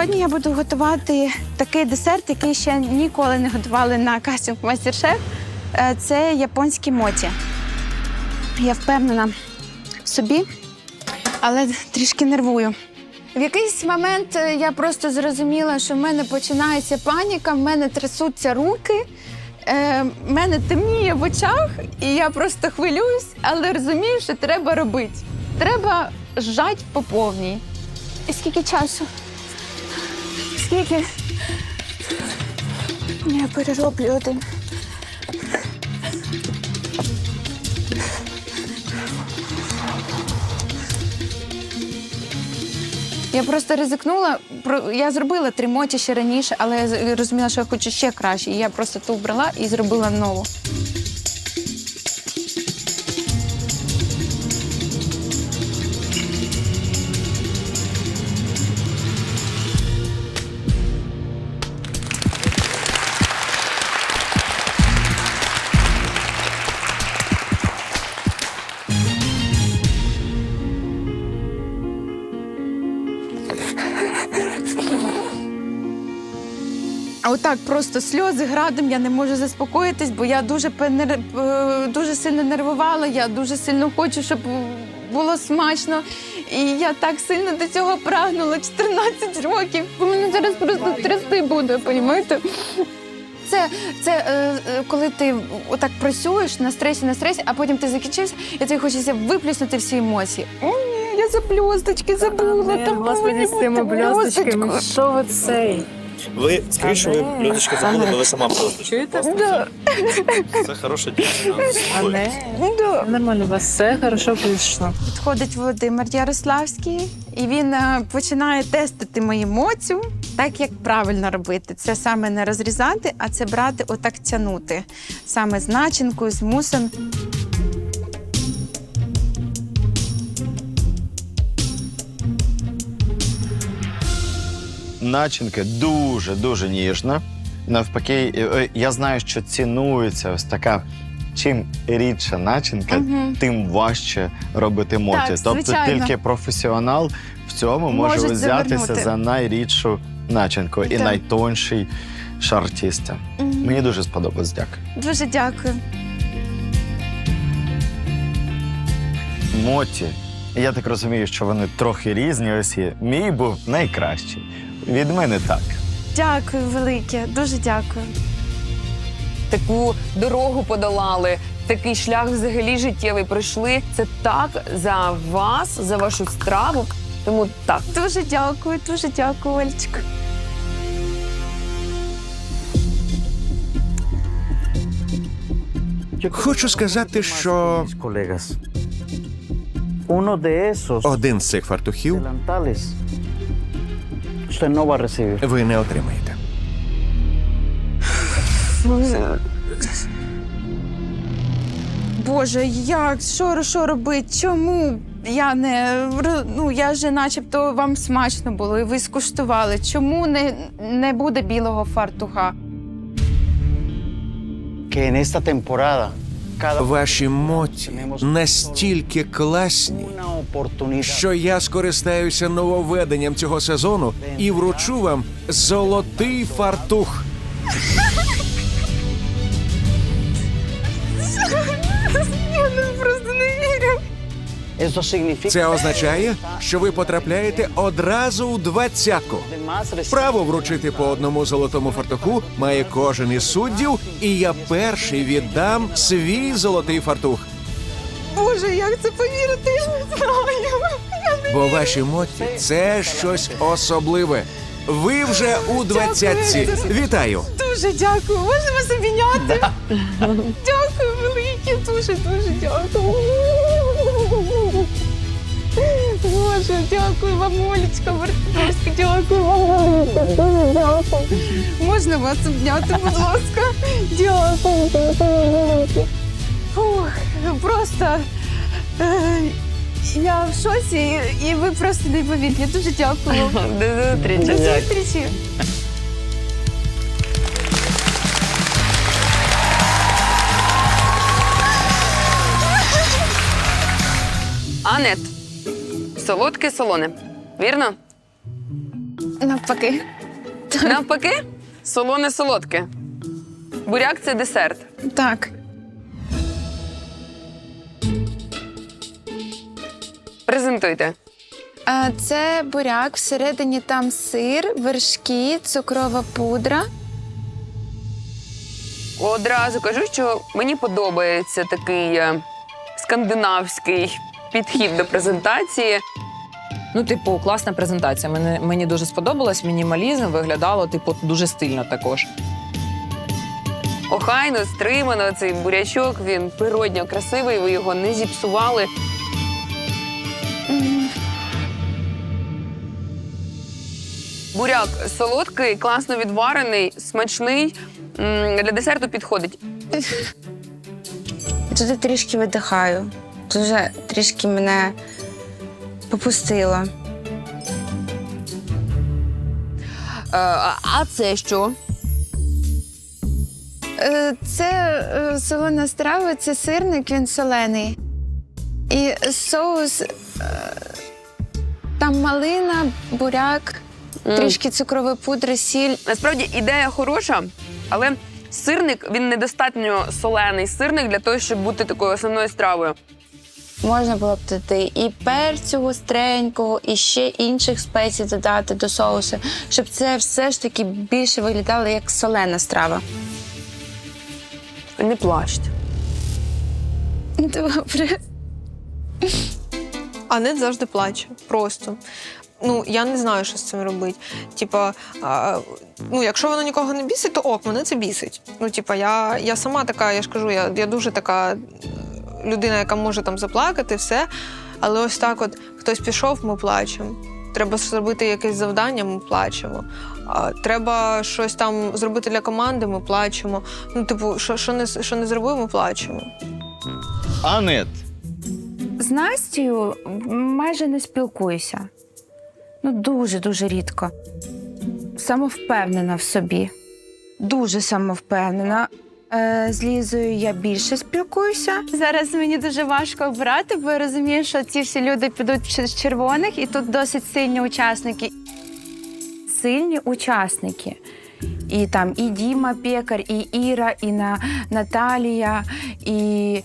Сьогодні я буду готувати такий десерт, який ще ніколи не готували на кастинг Мастер-шеф. Це японські моті. Я впевнена в собі, але трішки нервую. В якийсь момент е, я просто зрозуміла, що в мене починається паніка, в мене трясуться руки, е, в мене темніє в очах, і я просто хвилююсь, але розумію, що треба робити. Треба жать по повній. І скільки часу? Скільки? Я перероблю один. Я просто ризикнула. Я зробила три моті ще раніше, але я розуміла, що я хочу ще краще. І я просто ту вбрала і зробила нову. Просто сльози градом, я не можу заспокоїтись, бо я дуже пенер... е, дуже сильно нервувала. Я дуже сильно хочу, щоб було смачно. І я так сильно до цього прагнула 14 років. Бо мене зараз просто трясти буде, понімаєте? Це, це е, е, коли ти отак працюєш на стресі, на стресі, а потім ти закінчився, і тобі хочеться виплюснути всі емоції. О, ні, я за блісточки забула. Там Господи, повинні з цими блісточки. Що ви цей? Ви скоріше ви блюдечко забули, бо ви сама просто. Чуєте? Да, Це хороша дівчина. Да. Нормально, у вас все хорошо вийшло. Підходить Володимир Ярославський, і він е, починає тестити мою моцю, так як правильно робити. Це саме не розрізати, а це брати, отак тянути. Саме з начинкою, з мусом. Начинка дуже дуже ніжна. Навпаки, е, е, я знаю, що цінується ось така. Чим рідша начинка, Мгм. тим важче робити моті. Так, тобто звичайно. тільки професіонал в цьому може Можуть взятися завернути. за найрідшу начинку і найтонший шар тіста. Мгм. Мені дуже сподобалось. Дякую. Дуже дякую. Моті. Я так розумію, що вони трохи різні. Ось є. Мій був найкращий. Від мене так. Дякую велике, дуже дякую. таку дорогу подолали, такий шлях взагалі життєвий пройшли. Це так за вас, за вашу страву. Тому так. Дуже дякую, дуже дякую, Олечка. Хочу сказати, що один з цих фартухів usted no va a recibir. ви не отримаєте. Боже, як? Що, що робити? Чому я не ну я ж начебто вам смачно було, і ви скуштували. Чому не, не буде білого фартуха? Que en esta temporada Ваші моті настільки класні, що я скористаюся нововведенням цього сезону і вручу вам золотий фартух. Це означає, що ви потрапляєте одразу у двадцятку. Право вручити по одному золотому фартуху має кожен із суддів, і я перший віддам свій золотий фартух. Боже, як це повірити? Я не знаю. Бо ваші моті це щось особливе. Ви вже у двадцятці. Вітаю! дуже дякую. Можна вас обійняти? Дякую велике, дуже дуже дякую. Боже, дякую вам, Олечка, Вартовська, дякую вам. Дуже дякую. Можна вас обняти, будь ласка. Дякую. дякую. Фух, просто е, я в шоці, і ви просто неймовірні. Дуже дякую. До зустрічі. До зустрічі. Анет. Солодке солоне. Вірно? Навпаки. Навпаки, солоне солодке. Буряк це десерт. Так. Презентуйте. Це буряк, всередині там сир, вершки, цукрова пудра. Одразу кажу, що мені подобається такий е, скандинавський підхід до презентації. Ну, типу, класна презентація. Мені, мені дуже сподобалось. Мінімалізм виглядало, типу, дуже стильно також. Охайно, стримано, цей бурячок, він природньо красивий, ви його не зіпсували. Буряк солодкий, класно відварений, смачний. Для десерту підходить. Тут я трішки видихаю. Дуже трішки мене попустило. Е, а- це що? Е, Це е, солона страва, це сирник, він солений. І соус. Там малина, буряк, М. трішки цукрової пудри, сіль. Насправді ідея хороша, але сирник він недостатньо солений сирник для того, щоб бути такою основною стравою. Можна було б туди і перцю гостренького, і ще інших спецій додати до соусу, щоб це все ж таки більше виглядало як солена страва. Не плачте. Добре. Анет завжди плаче. Просто. Ну, я не знаю, що з цим робити. Типа, а, ну, якщо воно нікого не бісить, то ок, мене це бісить. Ну, типа, я, я сама така, я ж кажу, я, я дуже така людина, яка може там заплакати, все. Але ось так, от хтось пішов, ми плачемо. Треба зробити якесь завдання, ми плачемо. Треба щось там зробити для команди, ми плачемо. Ну, типу, що, що, не, що не зробив, ми плачемо. Анет, З Настю майже не спілкуюся. Ну, дуже-дуже рідко. Самовпевнена в собі. Дуже самовпевнена. Е, З Лізою я більше спілкуюся. Зараз мені дуже важко обирати, бо я розумію, що ці всі люди підуть з червоних, і тут досить сильні учасники. Сильні учасники. І там і Діма Пекар, і Іра, і на Наталія, і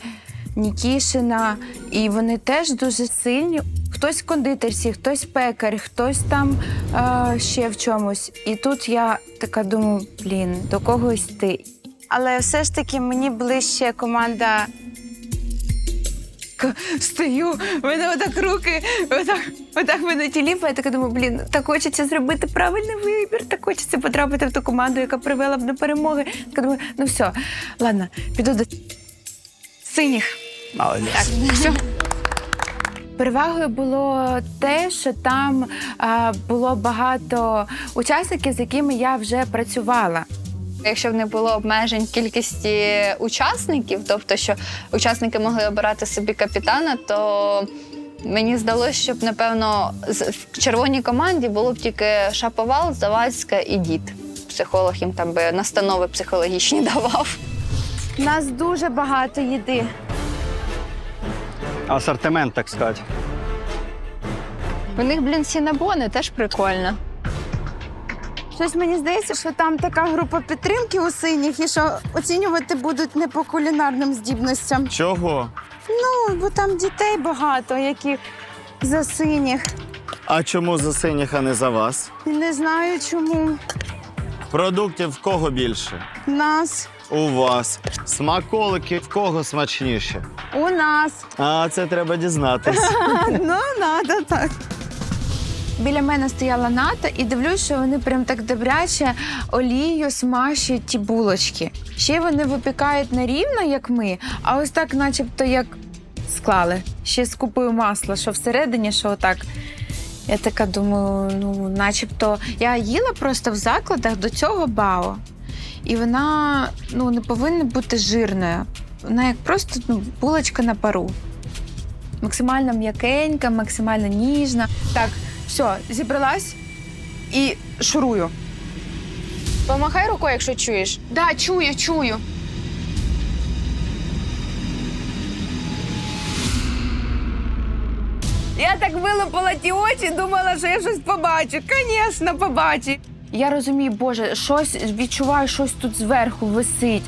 Нікішина. І вони теж дуже сильні. Хтось в кондитерці, хтось пекар, хтось там е, ще в чомусь. І тут я така думаю, блін, до когось ти. Але все ж таки мені ближче команда. Встаю, в мене отак руки, отак, отак мене тіліпає. Я така думаю, блін, так хочеться зробити правильний вибір, так хочеться потрапити в ту команду, яка привела б до перемоги. Така думаю, ну все, ладно, піду до синіх. Так, все. Перевагою було те, що там а, було багато учасників, з якими я вже працювала. Якщо б не було обмежень кількості учасників, тобто що учасники могли обирати собі капітана, то мені здалося, щоб напевно в червоній команді було б тільки Шаповал, Завадська і дід. Психолог їм там би настанови психологічні давав. У нас дуже багато їди. Асортимент, так сказати. У них, блін, сінабони теж прикольно. Щось мені здається, що там така група підтримки у синіх, і що оцінювати будуть не по кулінарним здібностям. чого? Ну, бо там дітей багато, які за синіх. А чому за синіх, а не за вас? Не знаю чому. Продуктів в кого більше? Нас. У вас. Смаколики в кого смачніше? У нас. А це треба дізнатись. Ну, надо так. Біля мене стояла ната і дивлюсь, що вони прям так добряче олією смащують ті булочки. Ще вони випікають не рівно, як ми, а ось так, начебто, як склали. Ще з купою масла, що всередині, що отак. Я така думаю, ну, начебто, я їла просто в закладах до цього бао. І вона ну, не повинна бути жирною. Вона як просто ну, булочка на пару. Максимально м'якенька, максимально ніжна. Так, все, зібралась і шурую. Помахай рукою, якщо чуєш. Да, чую, чую. Я так вилупила ті очі, думала, що я щось побачу. Звісно, побачу. Я розумію, Боже, щось відчуваю, щось тут зверху висить.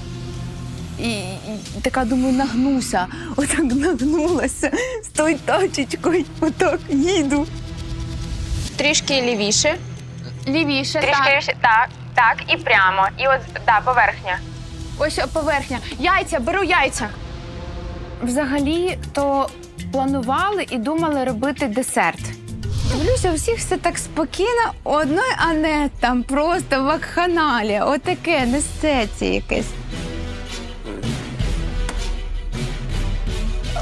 І, і така думаю, нагнуся. Отак нагнулася з тою тачечкою. Отак їду. Трішки лівіше. Лівіше, Трішки так. лівіше. Так, так, і прямо. І от, да, поверхня. Ось поверхня. Яйця, беру яйця. Взагалі, то планували і думали робити десерт. Дивлюся, у всіх все так спокійно. У одної Анет там просто вакханалія. Отаке несеться якесь.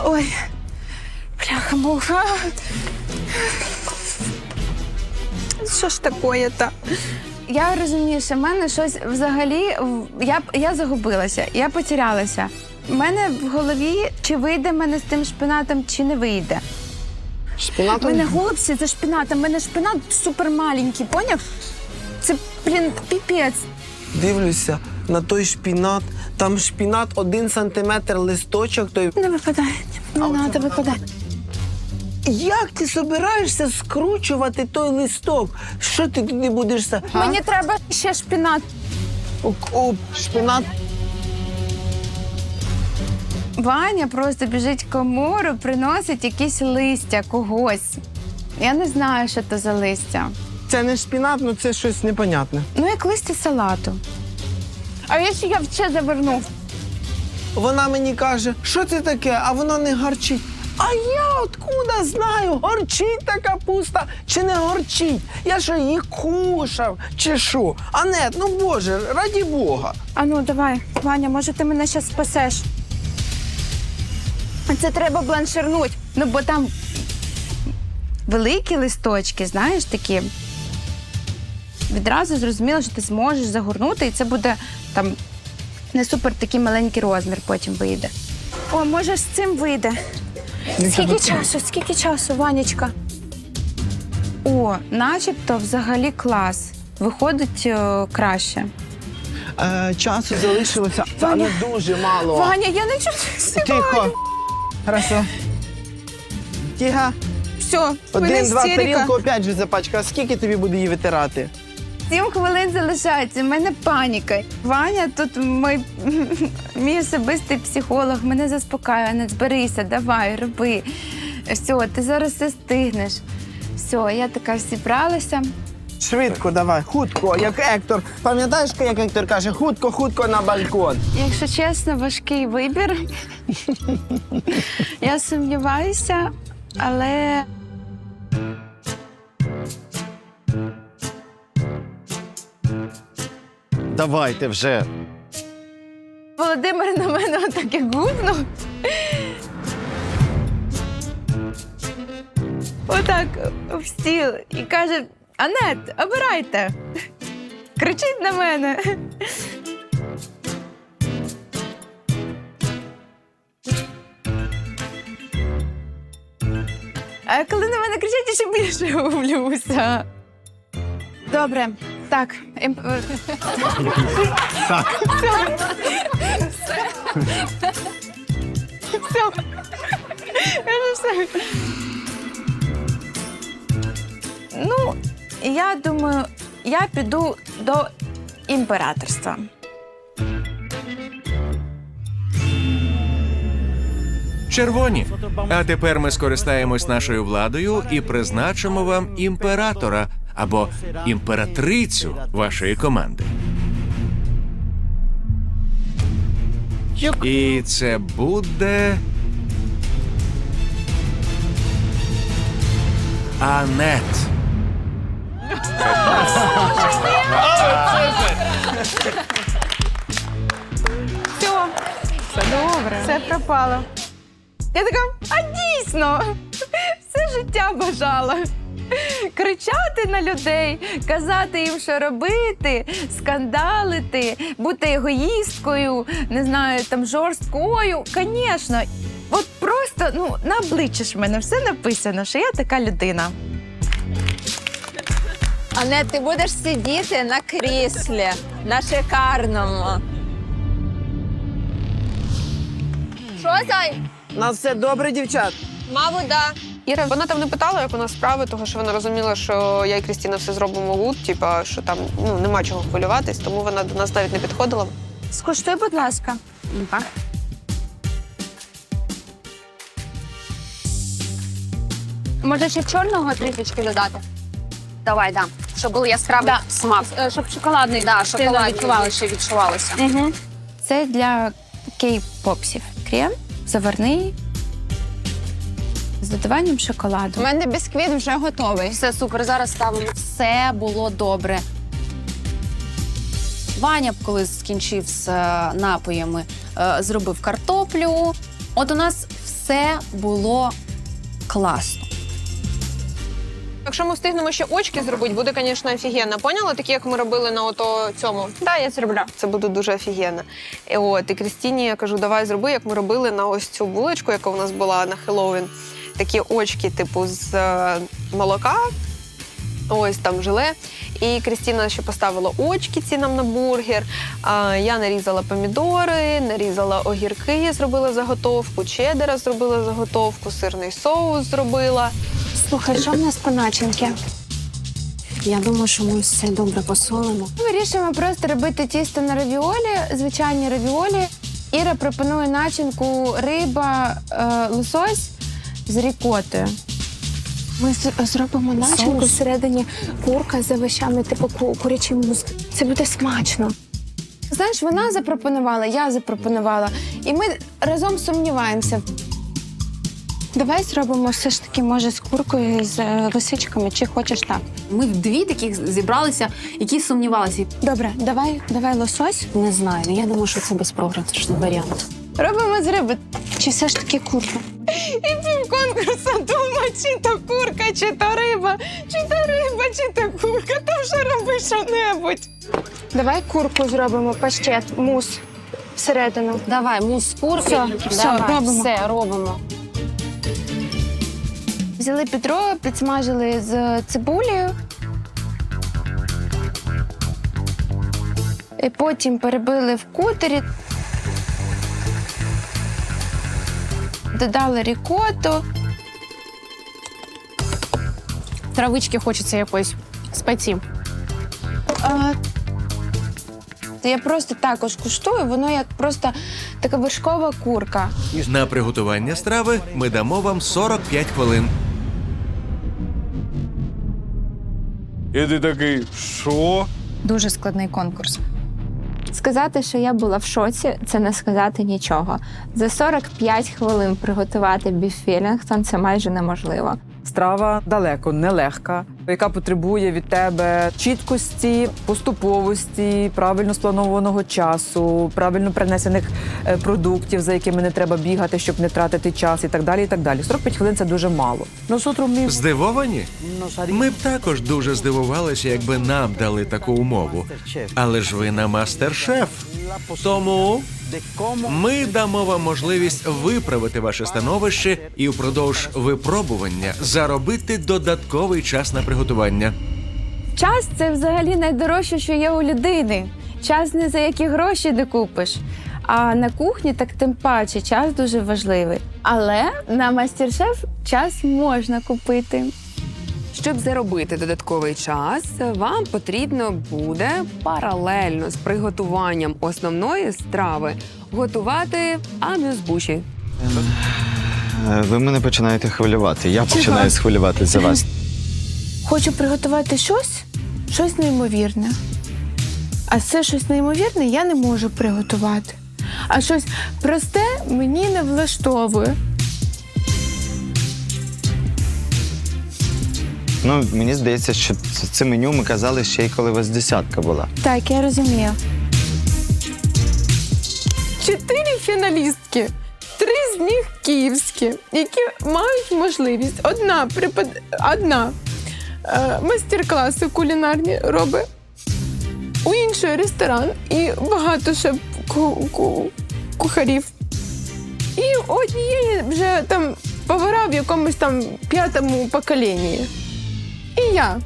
Ой, бляха-муха. Що ж таке та? Я розумію, що в мене щось взагалі я, я загубилася, я потерялася. У мене в голові, чи вийде мене з тим шпинатом, чи не вийде. У мене голубці за шпинатом, у мене шпинат супер маленький, поняв? Це, блін, піпець. Дивлюся на той шпінат. Там шпінат один сантиметр листочок. Той Не випадає, не треба випадати. Як ти собираєшся скручувати той листок? Що ти туди будеш са? Мені треба ще шпинат. О, о, шпінат. Ваня просто біжить в комору, приносить якісь листя когось. Я не знаю, що це за листя. Це не шпінат, ну це щось непонятне. Ну, як листя салату. А якщо я ще заверну? Вона мені каже, що це таке, а воно не гарчить. А я откуда знаю, горчить та капуста чи не горчить? Я що її кушав, чи що? Анет, ну боже, раді Бога. А ну, давай, Ваня, може, ти мене зараз спасеш. Це треба бланширнуть. Ну, бо там великі листочки, знаєш, такі. Відразу зрозуміло, що ти зможеш загорнути, і це буде там не супер такий маленький розмір потім вийде. О, може, з цим вийде. Скільки часу? Скільки часу, Ванечка? О, начебто взагалі клас. Виходить е, краще. Е, часу залишилося Ваня. не дуже мало. Ваня, я не чую. Тихо. Хорошо. Тихо. Все, мене Один, два, істерика. тарілку опять же запачка. Скільки тобі буде її витирати? Сім хвилин залишається. У мене паніка. Ваня тут мій, мій особистий психолог, мене заспокаює. Не зберися, давай, роби. Все, ти зараз все стигнеш. Все, я така зібралася. Швидко давай, хутко, як Ектор. Пам'ятаєш, як Ектор каже, хутко, хутко на балкон. Якщо чесно, важкий вибір. я сумніваюся, але Давайте вже. Володимир на мене отаке гукнув. Отак в стіл і каже: Анет, обирайте. Кричить на мене. А коли на мене кричать, я ще більше гублюся. Добре, так. ем- Все. Я вже все. Ну, я думаю, я піду до імператорства. Червоні. А тепер ми скористаємось нашою владою і призначимо вам імператора або імператрицю вашої команди. І це буде. Анет. Все. Все добре. Все пропало. Я така, а дійсно, все життя бажала. Кричати на людей, казати їм, що робити, скандалити, бути егоїсткою, не знаю, там жорсткою. Звісно, от просто ну, на обличчі ж в мене все написано, що я така людина. Анет, ти будеш сидіти на кріслі, на шикарному. Що, зай? У нас все добре, дівчат. Мабуть, да. Іра, вона там не питала, як у нас справи, тому що вона розуміла, що я і Крістіна все зробимо гуд, типа, що там ну, нема чого хвилюватись, тому вона до нас навіть не підходила. Скуштуй, будь ласка. Може, ще чорного трішечки додати? Давай, да. Щоб був яскравий смак. Е, Щоб шоколадний Да, шоколадний відчувалося. ще відчувалося. Угу. Це для кей-попсів. Крем заварний з додаванням шоколаду. У мене бісквіт вже готовий. Все супер. Зараз ставимо. Все було добре. Ваня, б, коли скінчив з е, напоями, е, зробив картоплю. От у нас все було класно. Якщо ми встигнемо ще очки зробити, буде, звісно, офігенно. Поняла? Такі, як ми робили на ото цьому. Да, я зроблю. Це буде дуже офігенно. І от, і Крістіні я кажу, давай зроби, як ми робили на ось цю булочку, яка у нас була на Хеллоуін. Такі очки, типу, з е, молока. Ось там желе. І Крістіна ще поставила очки ці нам на бургер. А, я нарізала помідори, нарізала огірки, зробила заготовку, чедера зробила заготовку, сирний соус зробила. Слухай, що в нас по начинки? Я думаю, що ми все добре посолимо. Ми вирішуємо просто робити тісто на равіолі, звичайні равіолі. Іра пропонує начинку риба, е, лосось з рікотою. Ми зробимо начинку всередині курка з овощами, типу курячий мозк. Це буде смачно. Знаєш, вона запропонувала, я запропонувала, і ми разом сумніваємося. Давай зробимо все ж таки, може, з куркою з е, лисичками, чи хочеш так? Ми вдві таких зібралися, які сумнівалися. Добре, давай, давай лосось. Не знаю, я думаю, що це безпрограшний варіант. Робимо з риби. Чи все ж таки курка? І пів конкурсу думає, чи то курка, чи то риба, чи то риба, чи то курка. Там вже роби що-небудь. Давай курку зробимо, паштет, мус всередину. Давай, мус з курки. Все, все, Давай, робимо. все робимо. Взяли Петро, підсмажили з цибулею. І потім перебили в кутері. Додали рікоту. Травички хочеться якоїсь спеції. А, я просто також куштую, воно як просто така вершкова курка. На приготування страви ми дамо вам 45 хвилин. І ти такий, що? Дуже складний конкурс. Сказати, що я була в шоці, це не сказати нічого. За 45 хвилин приготувати біф Велінгтон – це майже неможливо. Страва далеко нелегка, яка потребує від тебе чіткості, поступовості, правильно спланованого часу, правильно принесених е, продуктів, за якими не треба бігати, щоб не тратити час, і так далі. І так далі. 45 хвилин це дуже мало. Mismos Здивовані? nos Ми б також дуже здивувалися, якби нам дали таку умову. Але ж ви на мастер-шеф. Тому ми дамо вам можливість виправити ваше становище і впродовж випробування заробити додатковий час на приготування. Час це взагалі найдорожче, що є у людини. Час не за які гроші не купиш. А на кухні так тим паче час дуже важливий. Але на мастер-шеф час можна купити. Щоб заробити додатковий час, вам потрібно буде паралельно з приготуванням основної страви готувати амюзбуші. Е, Ви мене починаєте хвилювати. Я починаю схвилюватися за вас. Хочу приготувати щось, щось неймовірне. А це щось неймовірне я не можу приготувати. А щось просте мені не влаштовує. Ну, мені здається, що це, це меню ми казали ще й коли у вас десятка була. Так, я розумію. Чотири фіналістки. Три з них київські, які мають можливість. Одна припад... одна майстер-класи кулінарні робить, у іншої ресторан і багато ще ку- ку- кухарів. І у однієї вже там повара в якомусь там п'ятому поколінні. І я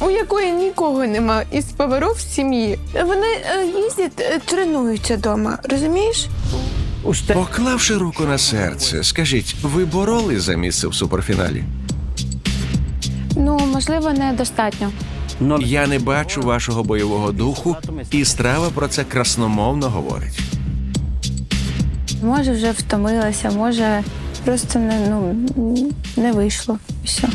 у якої нікого нема із поваров в сім'ї. Вони е, їздять, е, тренуються вдома, розумієш? Поклавши руку на серце, скажіть, ви боролись за місце в суперфіналі? Ну, можливо, недостатньо. Я не бачу вашого бойового духу, і страва про це красномовно говорить. Може, вже втомилася, може, просто не, ну, не вийшло. Все.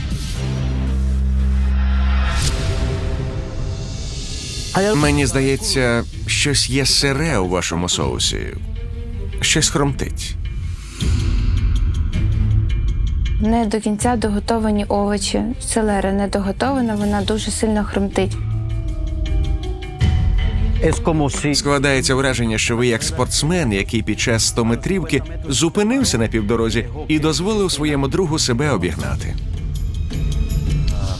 Мені здається, щось є сире у вашому соусі. Щось хромтить. Не до кінця доготовані овочі. Селера не доготована, вона дуже сильно хрумтить. Складається враження, що ви як спортсмен, який під час 100-метрівки зупинився на півдорозі і дозволив своєму другу себе обігнати.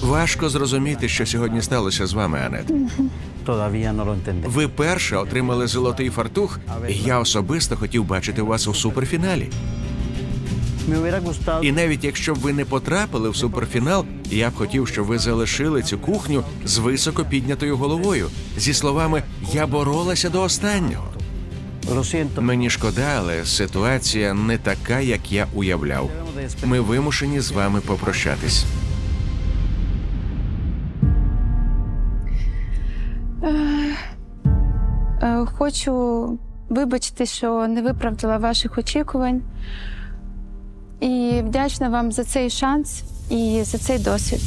Важко зрозуміти, що сьогодні сталося з вами, Анет. Ви перше отримали золотий фартух, і я особисто хотів бачити вас у суперфіналі. І навіть якщо б ви не потрапили в суперфінал, я б хотів, щоб ви залишили цю кухню з високо піднятою головою, зі словами Я боролася до останнього. Мені шкода, але ситуація не така, як я уявляв. Ми вимушені з вами попрощатись. Е, Хочу вибачити, що не виправдала ваших очікувань. І вдячна вам за цей шанс і за цей досвід.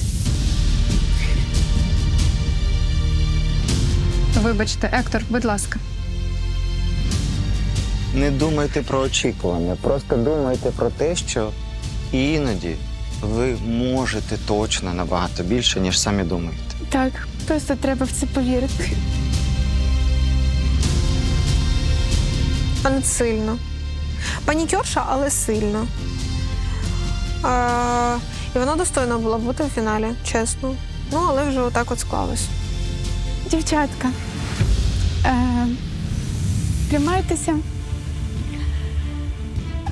Вибачте, Ектор, будь ласка. Не думайте про очікування, просто думайте про те, що іноді ви можете точно набагато більше, ніж самі думаєте. Так, просто треба в це повірити. Не сильно. Панікерша, але сильно. А, і вона достойна була бути в фіналі, чесно. Ну, але вже отак от склалось. Дівчатка, е, тримайтеся.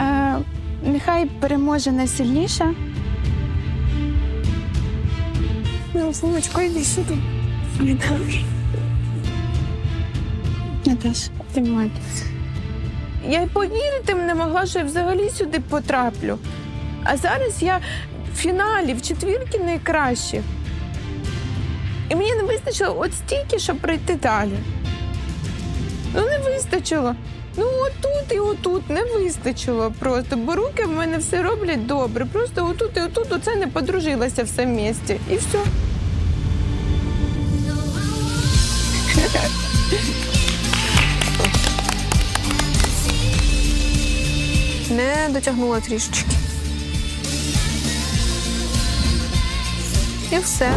Е, нехай переможе найсильніша. Мілфуночка, йди сюди. Наташа, тримайтеся. Я й повірити не могла, що я взагалі сюди потраплю. А зараз я в фіналі, в четвірці найкращих. І мені не вистачило от стільки, щоб пройти далі. Ну, не вистачило. Ну, отут і отут не вистачило просто, бо руки в мене все роблять добре. Просто отут і отут оце не подружилося все місті. І все. Не дотягнула трішечки. І все.